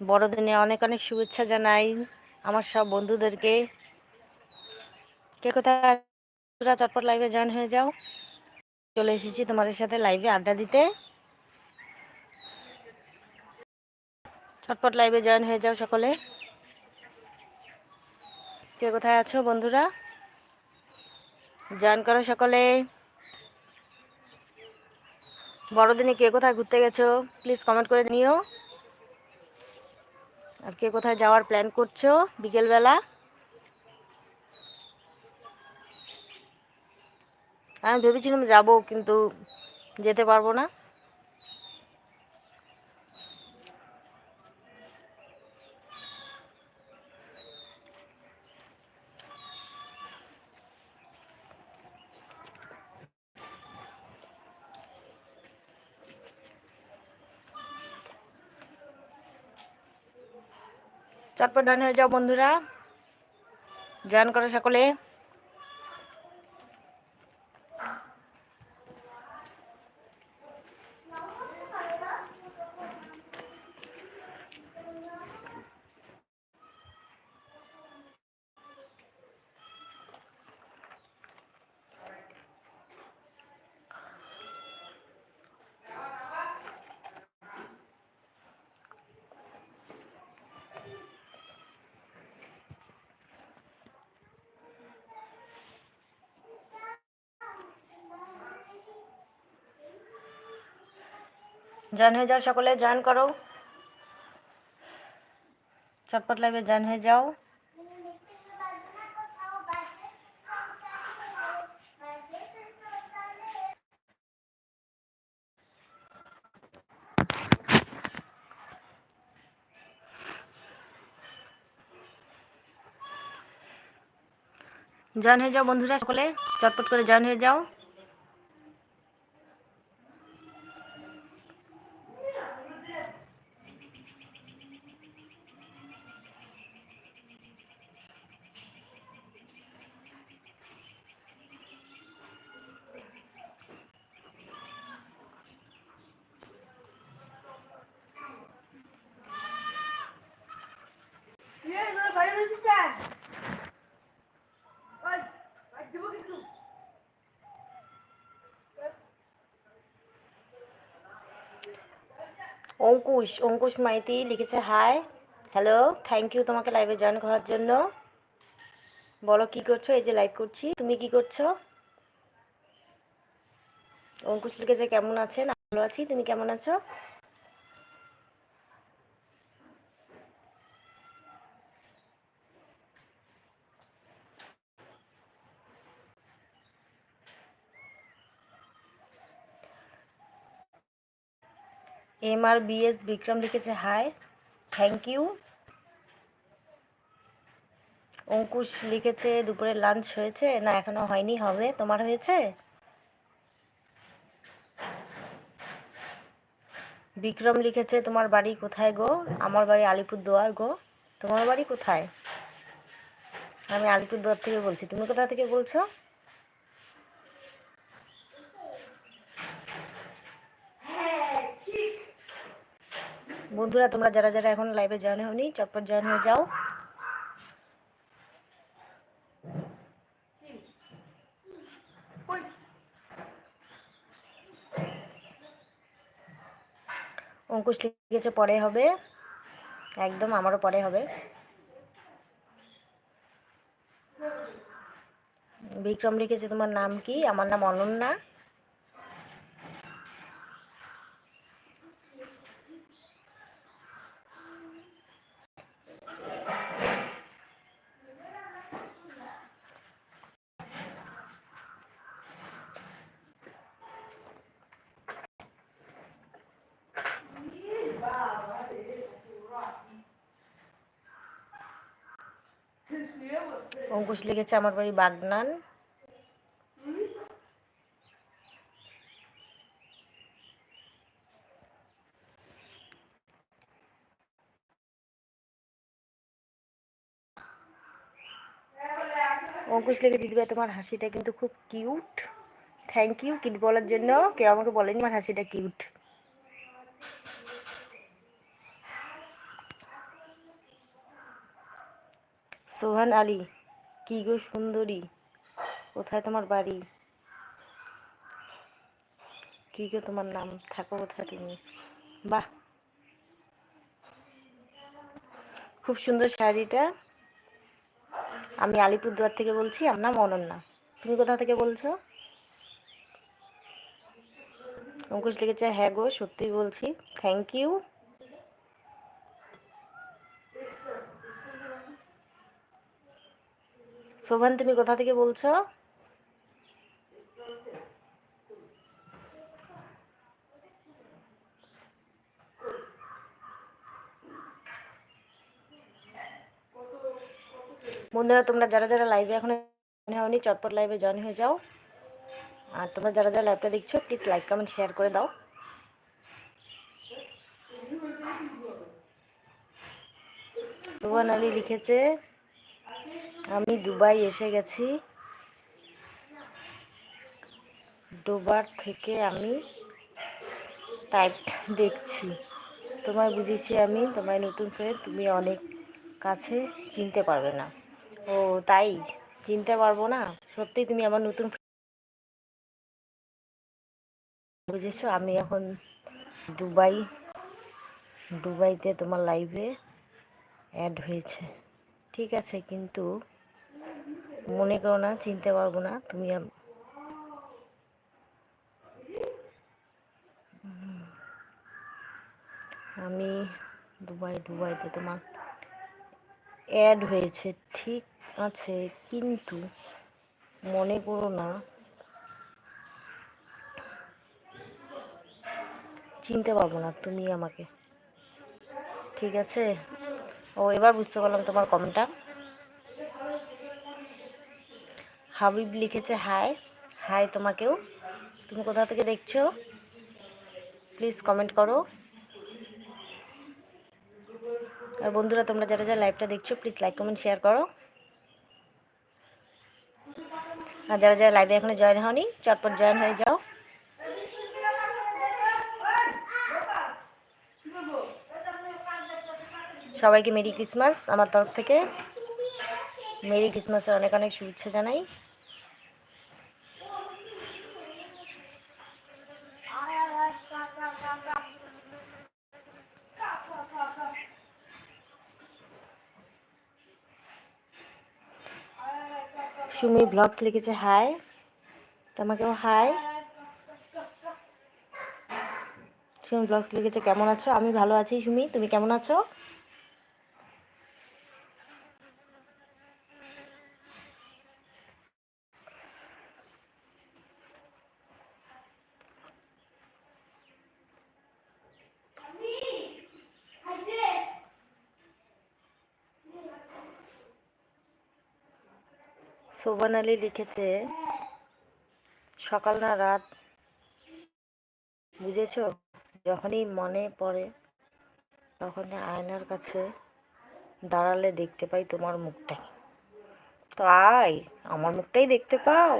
বড়দিনে অনেক অনেক শুভেচ্ছা জানাই আমার সব বন্ধুদেরকে। কে কোথায় চটপট লাইভে জয়েন হয়ে যাও। চলে এসেছি তোমাদের সাথে লাইভে আড্ডা দিতে। চটপট লাইভে জয়েন হয়ে যাও সকলে। কে কোথায় আছো বন্ধুরা? জয়েন করো সকলে। বড়দিনে কে কোথায় ঘুরতে গেছো? প্লিজ কমেন্ট করে নিও। আর কে কোথায় যাওয়ার প্ল্যান করছ বিকেলবেলা? আমি ভেবেছিলাম যাব কিন্তু যেতে পারব না। চটপট ডান হয়ে যাও বন্ধুরা। জয়েন করো সকলে। জয়েন হয়ে যাও সকলে জয়েন করো। চটপট লাইভে জয়েন হয়ে যাও। জয়েন হয়ে যাও বন্ধুরা সকলে, চটপট করে জয়েন হয়ে যাও। অঙ্কুশ অঙ্কুশ মাইতি লিখেছে, হাই, হ্যালো, থ্যাংক ইউ তোমাকে লাইভে জয়েন করার জন্য। বলো, কি করছ? এই যে লাইভ করছি। তুমি কি করছ? অঙ্কুশ লিখেছে, কেমন আছেন? ভালো আছি। তুমি কেমন আছো? এম আর বিএস বিক্রম লিখেছে হাই থ্যাংক ইউ অঙ্কুশ লিখেছে, দুপুরে লাঞ্চ হয়েছে? না, এখনও হয়নি, হবে। তোমার হয়েছে? বিক্রম লিখেছে, তোমার বাড়ি কোথায় গো? আমার বাড়ি আলিপুরদুয়ার গো। তোমার বাড়ি কোথায়? আমি আলিপুরদুয়ার থেকে বলছি। তুমি কোথা থেকে বলছো? বন্ধুরা, তোমরা যারা যারা এখন লাইভে জয়েন হওনি, চটপট জয়েন হয়ে যাও। অঙ্কুশ লিখেছে, পরে হবে। একদম, আমারও পরে হবে। বিক্রম লিখেছে, তোমার নাম কি? আমার নাম অনন্যা। অঙ্কুশ লিখেছে আমার বাড়ি বাগনান। অঙ্কুশ লিখে দিদিভাই তোমার হাসিটা কিন্তু খুব কিউট। থ্যাংক ইউ কিট বলার জন্য। কেউ আমাকে বলেনি আমার হাসিটা কিউট। সোহান আলী কি গো সুন্দরী? কোথায় তোমার বাড়ি? কি গো তোমার নাম? থাকো কোথায় তুমি? বাহ! খুব সুন্দর শাড়িটা। আমি আলিপুরদুয়ার থেকে বলছি, আমার নাম অনন্যা। তুমি কোথা থেকে বলছো? অঙ্কুশ লিখেছে হ্যাঁ গো সত্যি বলছি। থ্যাংক ইউ শোভান, তুমি কোথা থেকে বলছো? বন্ধুরা, তোমরা যারা যারা লাইভে এখন হয়নি চটপট লাইভে জয়েন হয়ে যাও। আর তোমরা যারা যারা লাইভটা দেখছ প্লিজ লাইক কমেন্ট শেয়ার করে দাও। সুহান আলী লিখেছে আমি দুবাই এসে গেছি। ডোবার থেকে আমি টাইপ দেখছি। তোমায় বুঝেছি আমি, তোমায় নতুন করে তুমি অনেক কাছে চিনতে পারবে না। ও, তাই? চিনতে পারব না? সত্যি তুমি আমার নতুন বুঝেছ? আমি এখন দুবাই, দুবাইতে তোমার লাইভে অ্যাড হয়েছে। ঠিক আছে, কিন্তু মনে করো না, চিনতে পারব না, তুমি আম- দুবাই, দুবাইতে তোমার অ্যাড হয়েছে, ঠিক আছে, কিন্তু মনে করো না, চিনতে পারব না, তুমি আমাকে, ঠিক আছে? ও, এবার বুঝতে পারলাম তোমার কমেন্টটা হাবিব লিখেছে, হাই। হাই তোমাকেও। তুমি কোথা থেকে দেখছ? প্লিজ কমেন্ট করো। আর বন্ধুরা, তোমরা যারা যারা লাইভটা দেখছ, প্লিজ লাইক, কমেন্ট, শেয়ার করো। আর যারা যারা লাইভে এখনও জয়েন হওনি, চটপট জয়েন হয়ে যাও। সবাইকে মেরি ক্রিসমাস আমার তরফ থেকে। মেরি ক্রিসমাসের অনেক অনেক শুভেচ্ছা জানাই। সুমি ব্লগস লিখেছে, হাই। তোমাকেও হাই। সুমি ব্লগস লিখেছে, কেমন আছো? আমি ভালো আছি, সুমি। তুমি কেমন আছো? শোভন আলী লিখেছে, সকাল না রাত। বুঝেছ? যখনই মনে পড়ে, তখনই আয়নার কাছে দাঁড়ালে দেখতে পাই তোমার মুখটাই। তাই আমার মুখটাই দেখতে পাও।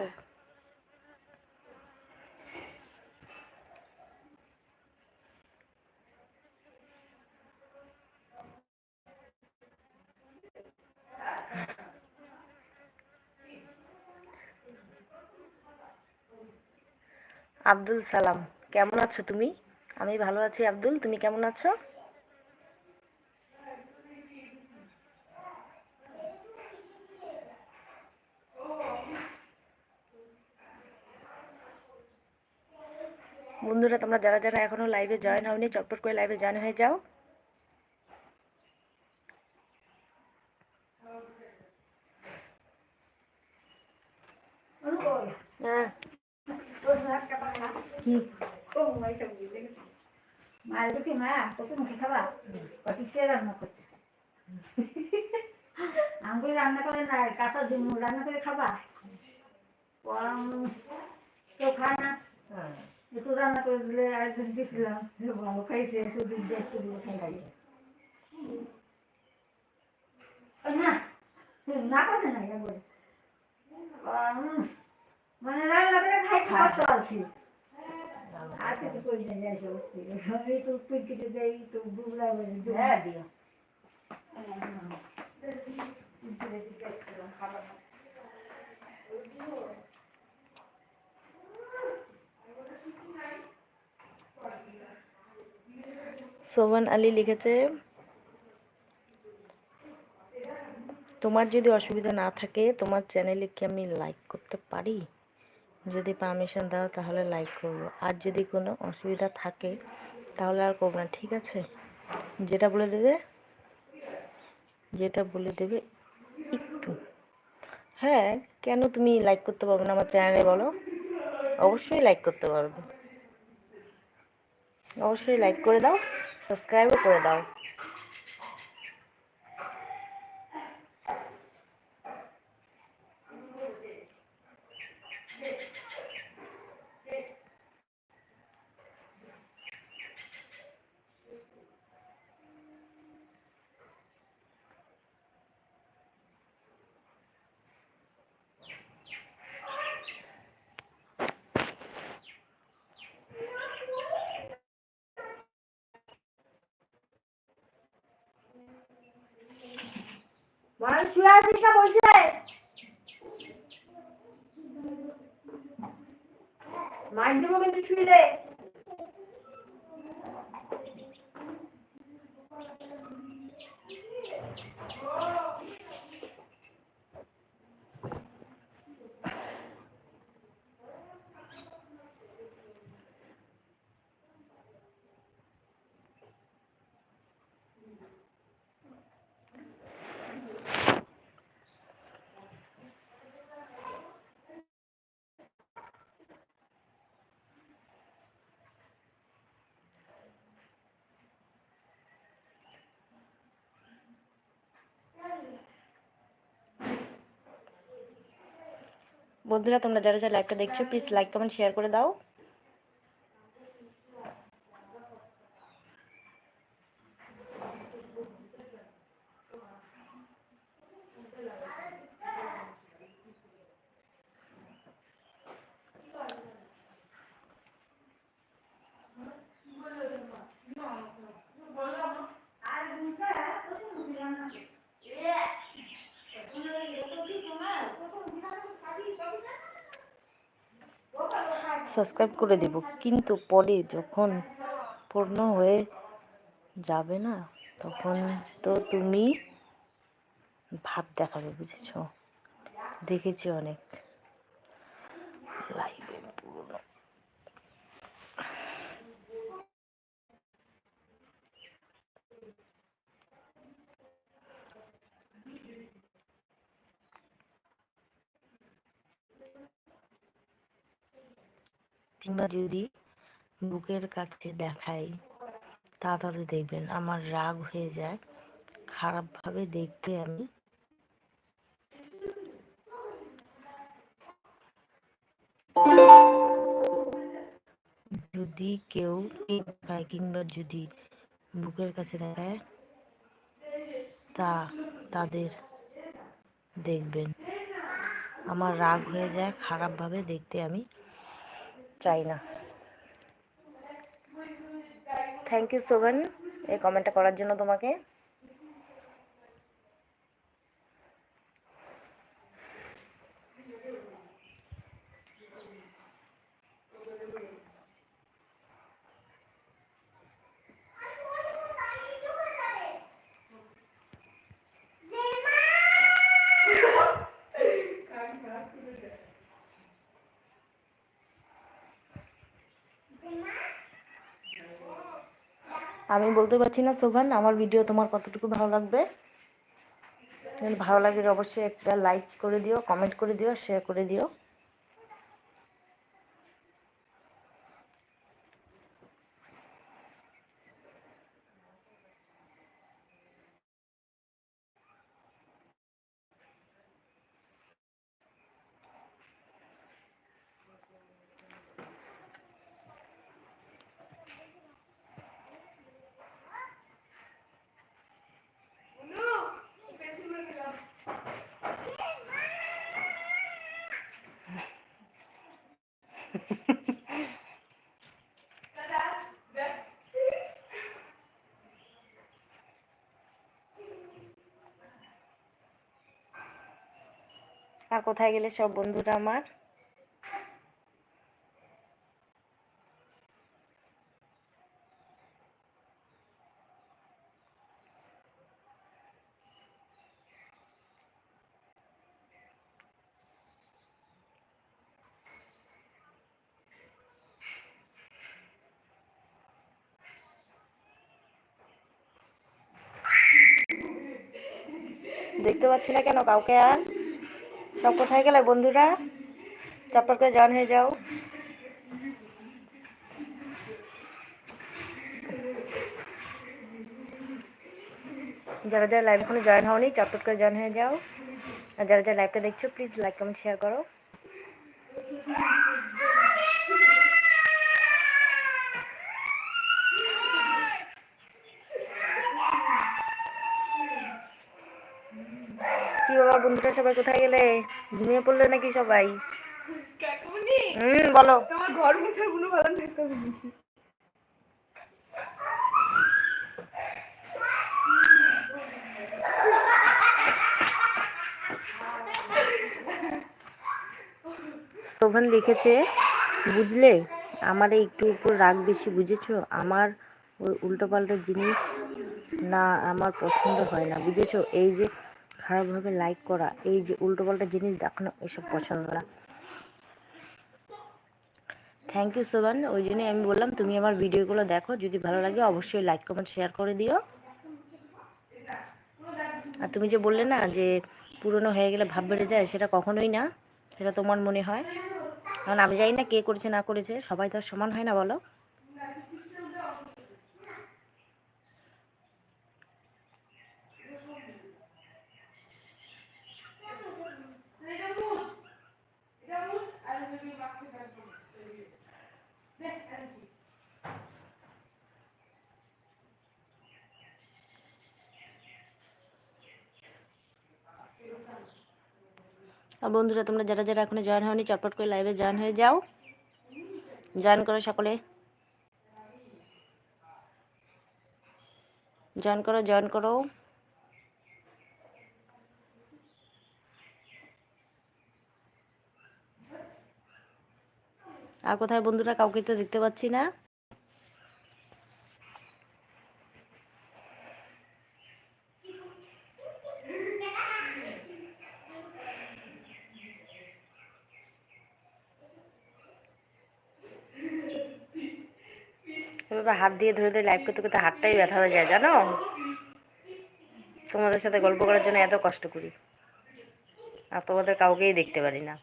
আব্দুল সালাম, কেমন আছো তুমি? আমি ভালো আছি আব্দুল, তুমি কেমন আছো? বন্ধুরা, তোমরা যারা যারা এখনও লাইভে জয়েন হওনি, চটপট করে লাইভে জয়েন হয়ে যাও। হ্যাঁ। মায়ের দেখি মা কত মুখে খাবা কটি কে রান্না করছে আমি রান্না করে না কাঁচা ডিম রান্না করে খাবা? কেউ খায় না। একটু রান্না করে দিলে একদিন দিয়েছিলাম ভালো খাইছে একটু দিন দিয়ে একটু দিলে খাই ওই না না করে না উম, মানে রান্না করে খাইতে কষ্ট আছি আর কিছু করি না যাই সত্যি আমি তো পিটিতে যাই তো বুবলা দিও কিন্তু বেশি চাইছিলাম খাবার না সোহান আলী লিখেছে, তোমার যদি অসুবিধা না থাকে, তোমার চ্যানেলে কি আমি লাইক করতে পারি? যদি পারমিশন দাও তাহলে লাইক করব। আর যদি কোনো অসুবিধা থাকে, তাহলে আর করব না, ঠিক আছে? যেটা বলে দেবে, যেটা বলে দেবে একটু। হ্যাঁ কেন তুমি লাইক করতে পারবে না আমার চ্যানেলে বলো? অবশ্যই লাইক করতে পারবে। অবশ্যই লাইক করে দাও সাবস্ক্রাইবও করে দাও। মানুষ শুয়ে আছিস না বসে মাইক দেবো কিন্তু শুইলে বন্ধুরা তোমরা যারা যারা লাইভটা দেখছ প্লিজ লাইক কমেন্ট শেয়ার করে দাও। সাবস্ক্রাইব করে দেব। কিন্তু পরে যখন পূর্ণ হয়ে যাবে না, তখন তো তুমি ভাব দেখাবে, বুঝেছ? দেখেছি অনেক লাইভে পুরনো কিংবা যদি বুকের কাছে দেখাই, তাহলে দেখবেন আমার রাগ হয়ে যায়। খারাপভাবে দেখতে আমি যদি কেউ দেখায় কিংবা যদি বুকের কাছে দেখায়, তা তাদের দেখবেন। আমার রাগ হয়ে যায়, খারাপভাবে দেখতে আমি চাই না। থ্যাংক ইউ সোভেন এই কমেন্টটা করার জন্য তোমাকে। আমি বলতে পারছি না, সোভান, আমার ভিডিও তোমার কতটুকু ভালো লাগবে? ভালো লাগে অবশ্যই একটা লাইক করে দিও কমেন্ট করে দিও শেয়ার করে দিও। আর কোথায় গেলে সব বন্ধুরা আমার? দেখতে পাচ্ছি না কেন কাউকে আর? সব কোথায় গেলে বন্ধুরা? চপ্পর করে জান হয়ে যাও। যারা যারা লাইভ এখনও জয়েন হওনি, চটপট করে জয়েন হয়ে যাও। আর যারা যারা লাইভটা দেখছ প্লিজ লাইক কমেন্ট শেয়ার করো। কি বাবা বন্ধুরা সবাই কোথায় গেলে? ঘুমিয়ে পড়লে নাকি সবাই? হুম বলো। তোমার ঘর মোছার কোনো ভালো না শোভন লিখেছে বুঝলে? আমার এই একটু উপর রাগ বেশি বুঝেছ? আমার ওই উল্টোপাল্টা জিনিস না আমার পছন্দ হয় না বুঝেছ? এই যে খারাপভাবে লাইক করা, এই যে উল্টোপাল্টা জিনিস দেখানো, এসব পছন্দ না। থ্যাংক ইউ শোভন ওই জন্যই আমি বললাম, তুমি আমার ভিডিওগুলো দেখো, যদি ভালো লাগে অবশ্যই লাইক কমেন্ট শেয়ার করে দিও। আর তুমি যে বললে না যে পুরনো হয়ে গেলে ভাব বেড়ে যায়, সেটা কখনোই না, সেটা তোমার মনে হয়। কারণ আমি জানি না কে করেছে, না করেছে, সবাই তো সমান হয় না, বলো। আর বন্ধুরা, তোমরা যারা যারা এখনও জয়েন হয়নি, চটপট করে লাইভে জয়েন হয়ে যাও। জয়েন করো সকলে। জয়েন করো জয়েন করো। আর কোথায় বন্ধুরা? কাউকে তো দেখতে পাচ্ছি না। এভাবে হাত দিয়ে ধরে ধরে লাইভ করতে করতে হাতটাই ব্যথা হয়ে যায়, জানো? তোমাদের সাথে গল্প করার জন্য এত কষ্ট করি। আর তোমাদের কাউকেই দেখতে পারি না।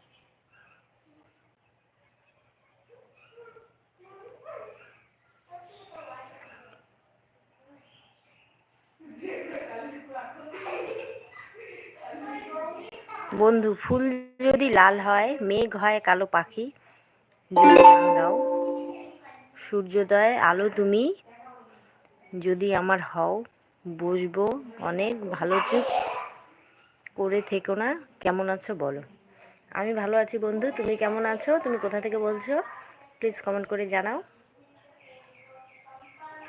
বন্ধু, ফুল যদি লাল হয়, মেঘ হয়, কালো পাখি সূর্যোদয়, আলো তুমি। যদি আমার হও, বসবো অনেক, ভালো চুপ করে থেকো না। কেমন আছো বলো। আমি ভালো আছি বন্ধু, তুমি কেমন আছো? তুমি কোথা থেকে বলছো? প্লিজ কমেন্ট করে জানাও।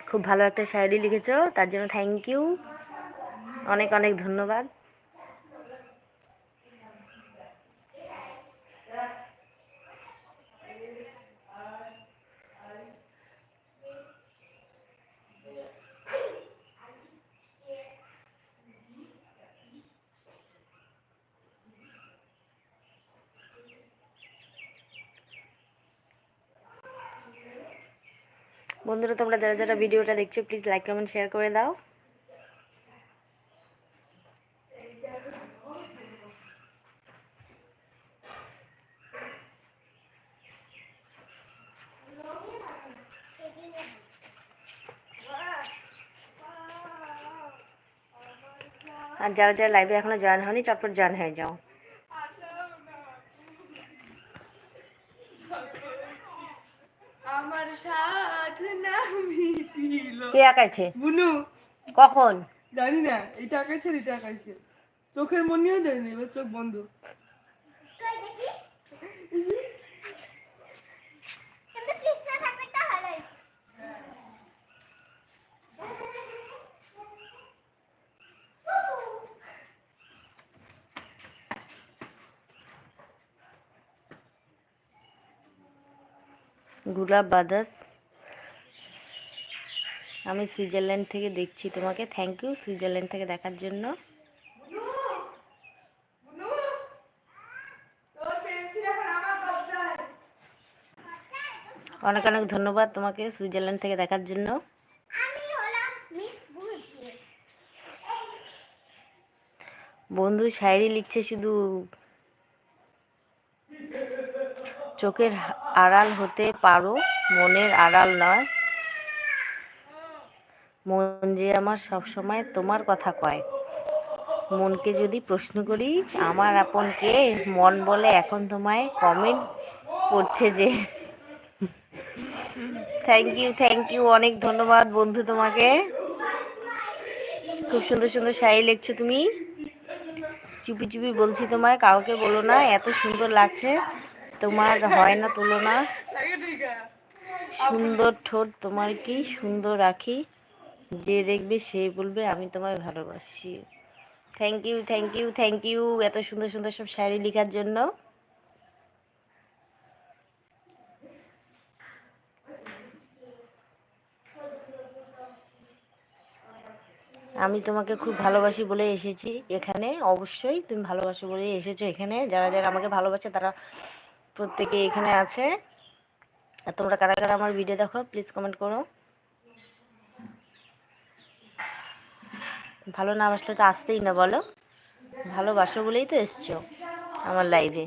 খুব ভালো একটা শায়রি লিখেছো, তার জন্য থ্যাংক ইউ অনেক অনেক ধন্যবাদ। বন্ধুরা, তোমরা যারা যারা ভিডিওটা দেখছ প্লিজ লাইক কমেন্ট শেয়ার করে দাও। আর যারা যারা লাইভে এখনও জয়েন হয়নি, চটপট জয়েন হয়ে যাও। কে আঁকাইছে? বুনু। কখন? জানি না এটা আঁকাইছে এটা আঁকাইছে। চোখের মনেও দেয়নি এবার চোখ বন্ধ। গুলাব বাদাস। আমি সুইজারল্যান্ড থেকে দেখছি তোমাকে। থ্যাংক ইউ সুইজারল্যান্ড থেকে দেখার জন্য। অনেক অনেক ধন্যবাদ তোমাকে সুইজারল্যান্ড থেকে দেখার জন্য। বন্ধু শায়রি লিখছে শুধু চোখের আড়াল হতে পারো, মনের আড়াল নয়। মন যে আমার সবসময় তোমার কথা কয়। মনকে যদি প্রশ্ন করি, আমার আপন কে মন বলে এখন তোমায় কমেন্ট পড়ছে যে থ্যাংক ইউ থ্যাংক ইউ অনেক ধন্যবাদ বন্ধু তোমাকে। খুব সুন্দর সুন্দর শাড়ি লিখছো তুমি। চুপি চুপি বলছি তোমায়, কাউকে বলো না, এত সুন্দর লাগছে। তোমার হয় না তুলনা। সুন্দর ঠোঁট তোমার কি সুন্দর রাখি যে দেখবে সে বলবে, আমি তোমায় ভালোবাসি। Thank you thank you thank you এত সুন্দর সুন্দর সব শাড়ি লেখার জন্য। আমি তোমাকে খুব ভালোবাসি বলে এসেছি এখানে। অবশ্যই তুমি ভালোবাসো বলে এসেছ এখানে। যারা যারা আমাকে ভালোবাসে তারা প্রত্যেকে এখানে আছে। আর তোমরা কারা কারা আমার ভিডিও দেখো প্লিজ কমেন্ট করো। ভালো না বাসলে তো আসতেই না বলো। ভালোবাসো বলেই তো এসছো আমার লাইভে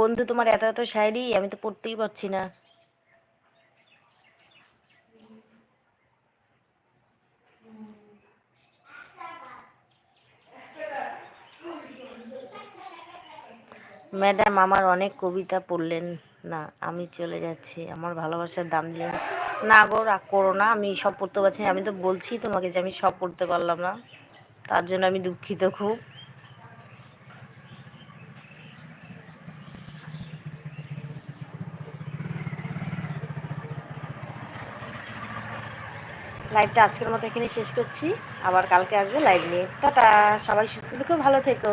বন্ধু তোমার এত এত শায়রি আমি তো পড়তেই পারছি না ম্যাডাম, আমার অনেক কবিতা পড়লেন না, আমি চলে যাচ্ছি, আমার ভালোবাসার দাম দিলেন না। গো, রাগ করো না, আমি সব পড়তে পারছি আমি তো বলছি তোমাকে যে আমি সব পড়তে পারলাম না, তার জন্য আমি দুঃখিত খুব লাইভটা আজকের মতো এখানে শেষ করছি। আবার কালকে আসব লাইভ নিয়ে। টাটা! সবাই সুস্থ থেকো, ভালো থেকো।